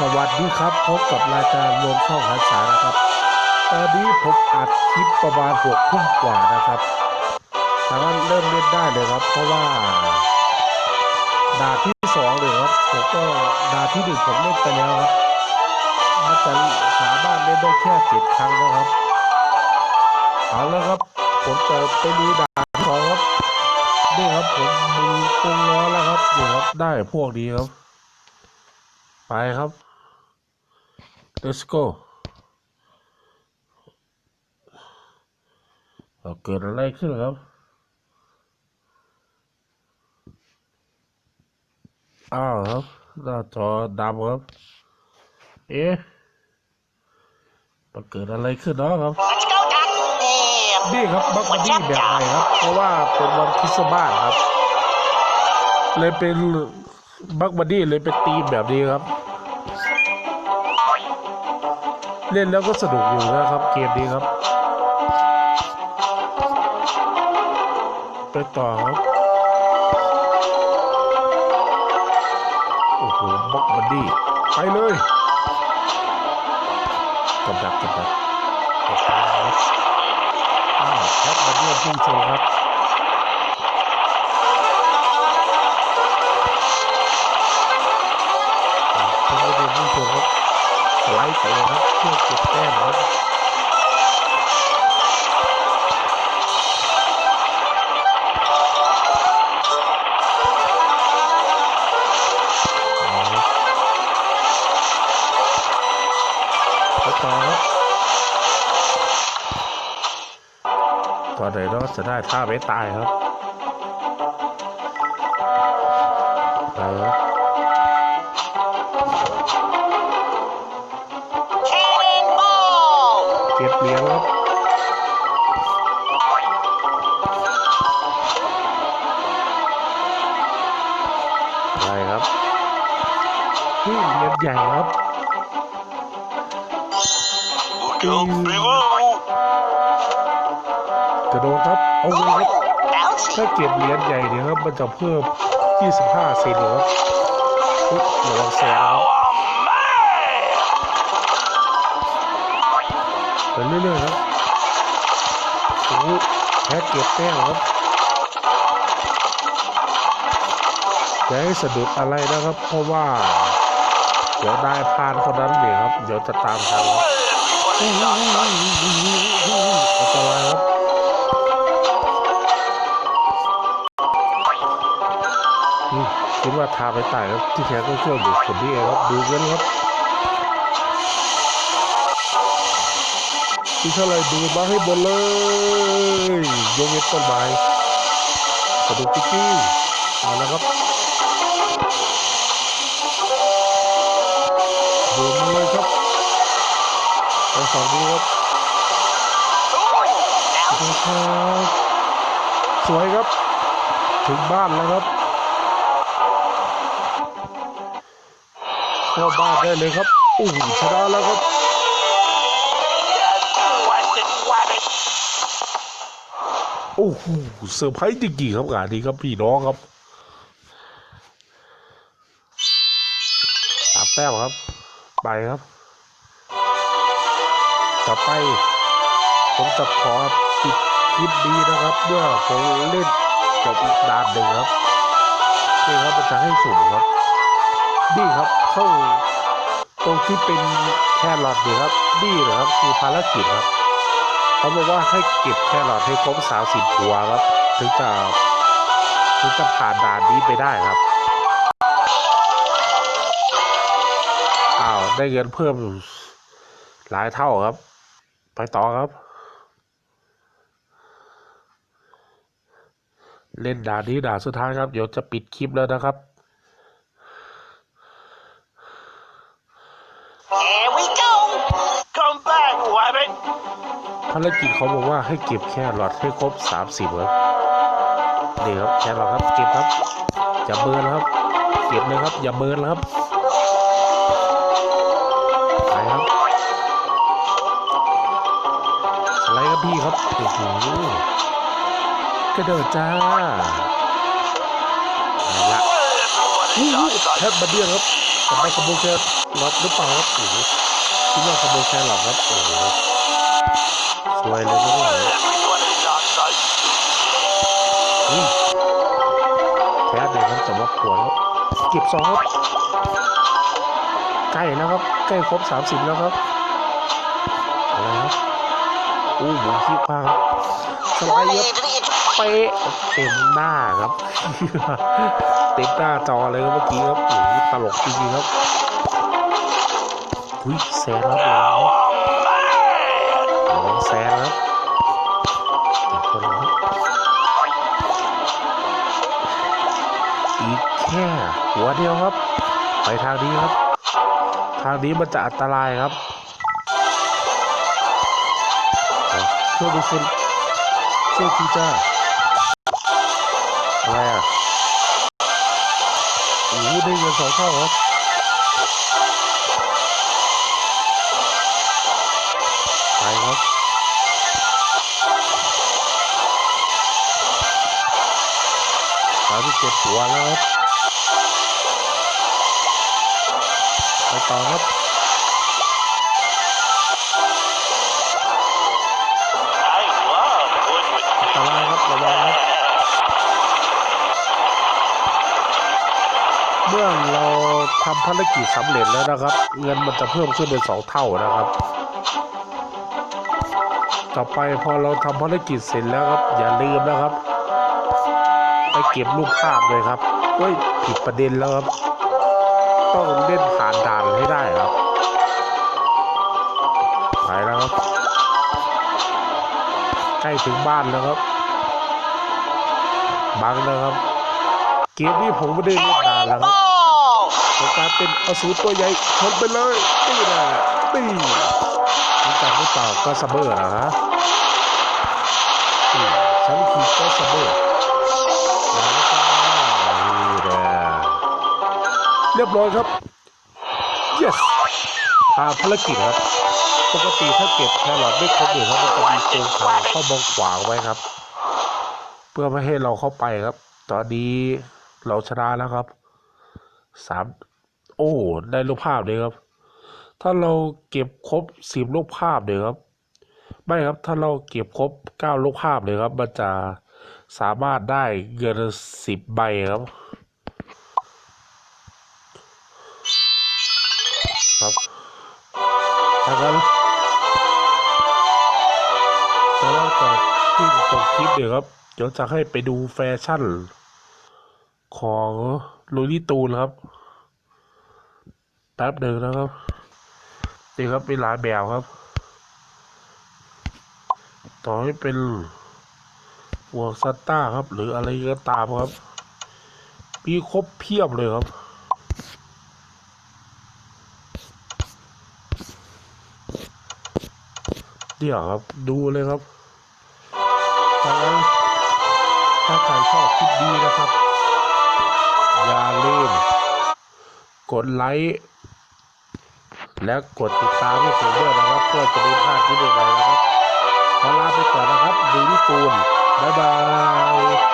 สวัสดีครับพบกับรายการรวมช่องหันษานะครับ ตอนนี้ผมอัดคลิปประมาณหกทุ่มกว่านะครับทางนั้นเริ่มเล่นได้เลยครับ เพราะว่าดาที่สองเลยครับผมก็ดาที่หนึ่งผมเล่นไปแล้วครับมันจะสามารถเล่นได้แค่เจ็ดครั้งนะครับเอาแล้วครับ ผมจะไปดูดานที่สองครับนี่ครับผมมือกงล้อแล้วครับนี่ครับได้พวกนี้ครับไปครับ let's go เอเกิดอะไรขึ้นครับ อ้าวครับหน้าจอดำครับ เอ๊ะมันเกิดอะไรขึ้นเนาะครับ นี่ครับบักบัดดี้แบบใหม่ครับ เพราะว่าเป็นวันคริสต์มาสครับ เลยเป็นบักบัดดี้เลยเป็นธีมแบบนี้ครับ เล่นแล้วก็สนุกอยู่นะครับ เกมนี้ครับไปต่อครับโอ้โหบักบัดดี้ไปเลยกับดักกับดักไปครับอ้าวครับมาเยี่ยมผู้ชมครับอ่าท่านผู้ชมผู้ชมครับสไลด์ไปเรื่อเก็บแต้มครับเอาครับ ไปต่อครับตอนไหนเราจะได้ท่าไม่ตายครับไปค เก็บเหรียญครับไปครับนี่เหรียญใหญ่ครับ Look out below. กระโดดครับ เอาเลยครับ Bouncy. ถ้าเก็บเหรียญใหญ่เนี่ยครับ มันจะเพิ่ม 25 เซนครับอุ๊ยระวังแซงครับ ไปเรื่อยๆครับโอ้แพ้เก็บแต้มครับอย่าให้สะดุดอะไรนะครับ เพราะว่า เดี๋ยวนายพานคนนั้นเนี่ยครับ เดี๋ยวจะตามทันครับอันตรายครับอืมคิดว่าทาไปตายครับที่แท้ก็เครื่องดูคนนี้เองครับดูเงินครับ ที่เท่าไรดูมาให้หมดเลยยกเว้นต้นไม้กระดูกจิ๊กกี้เอาละครับดูมาเลยครับไปฝั่งนี้ครับ Now ขอบคุณครับสวยครับ ถึงบ้านแล้วครับเข้าบ้านได้เลยครับอู้ชนะแล้วครับ โอ้โหเซอร์ไพรส์จริงๆครับงานนี้ครับพี่น้องครับสามแต้มครับ ไปครับ ต่อไป ผมจะขอปิดคลิปนี้นะครับเมื่อผมเล่นจบอีกด่านหนึ่งครับนี่ครับมันจะให้สุ่มครับนี่ครับเข้าตรงที่เป็นแครอทนี่ครับนี่นะครับคือภารกิจครับ เขาบอกว่าให้เก็บแครอทให้ครบสามสิบหัวครับ ถึงจะถึงจะผ่านด่านนี้ไปได้ครับอ้าวได้เงินเพิ่มหลายเท่าครับ ไปต่อครับ เล่นด่านนี้ด่านสุดท้ายครับ เดี๋ยวจะปิดคลิปแล้วนะครับ Here we go. Come back, wabbit. ภารกิจเขาบอกว่าให้เก็บแครอทให้ครบสามสิบครับนี่ครับแครอทครับเก็บครับอย่าเบิร์นครับ เก็บเลยครับ อย่าเบิร์นครับไปครับสไลด์ครับพี่ครับโอ้โหกระโดดจ้าอาละอู้หูแทบมาเดียครับไปจะไปขบวนแครอทหรือเปล่าครับโอ้โหคิดว่าขบวนแครอทครับโอ้โห สวยเลยนะเนี่ยแพ้เลยครับจะว่าปวดแล้วเก็บสองครับ ใกล้แล้วครับ ใกล้ครบสามสิบแล้วครับอะไรครับอู้หมุนขี้ฟ้าครับสไลด์ครับเป๊ะเต็มหน้าครับ เต็มหน้าจอเลยครับเมื่อกี้ครับโอ้ตลกจริงๆครับอุ้ยแซงครับเลยครับ Oh, man. ระวั งแซงครับเดี๋ยวคนละครับอีกแค่หัวเดียวครับ ไปทางนี้ครับ ทางนี้มันจะอันตรายครับช่วยดูคุณช่วยทีจ้าอะไรอะโอ้โหได้เงินสองเท่าครับามสิบเจ็ดหัวแล้วครับไปต่อครับ I love wood with อันตรายครับระวังครับเมื่อเราทำภารกิจสำเร็จแล้วนะครับ เงินมันจะเพิ่มขึ้นเป็นสองเท่านะครับ ต่อไปพอเราทำภารกิจเสร็จแล้วครับอย่าลืมนะครับ ไปเก็บรูปภาพเลยครับเฮ้ยผิดประเด็นแล้วครับ ต้องเล่นผ่านด่านให้ได้ครับไปแล้วครับ ใกล้ถึงบ้านแล้วครับ บังแล้วครับ เกมนี้ผมไม่ได้เล่นนานแล้วครับ ball. ของการเป็นอสูรตัวใหญ่ชนไปเลยนี่แหละนี่รู้จักหรือเปล่าก็ซัมเบอร์นะฮะฉันคือก็ซัมเบอร์ เรียบร้อยครับ yes ผ่านภารกิจครับ ปกติถ้าเก็บแครอทไม่ครบเลยครับมันจะมีโครงข่ายเข้าบังขวางไว้ครับ เพื่อไม่ให้เราเข้าไปครับ ตอนนี้เราชนะแล้วครับสามโอ้ได้รูปภาพเลยครับ ถ้าเราเก็บครบสิบรูปภาพเลยครับ ไม่ครับถ้าเราเก็บครบเก้ารูปภาพเลยครับ มันจะสามารถได้เงินสิบใบครับ ถ้างั้นจะเล่าก่อนที่จบคลิปเดี๋ยวครับเดี๋ยวจะให้ไปดูแฟชั่น ของลูนี่ตูนครับแป๊บหนึ่งนะครับนี่ครับมีหลายแบบครับ ต่อให้เป็นหมวซัตต้าครับ หรืออะไรก็ตามครับ มีครบเพียบเลยครับ เดี๋ยวครับ ดูเลยครับถ้าใครชอบคลิปดีนะครับ อย่าลืม กดไลค์และกดติดตามให้ผมด้วยนะครับ เพื่อจะได้พลาดคลิปใหม่ๆนะครับขอลาไปก่อนนะครับดูที่ตูนบ๊ายบาย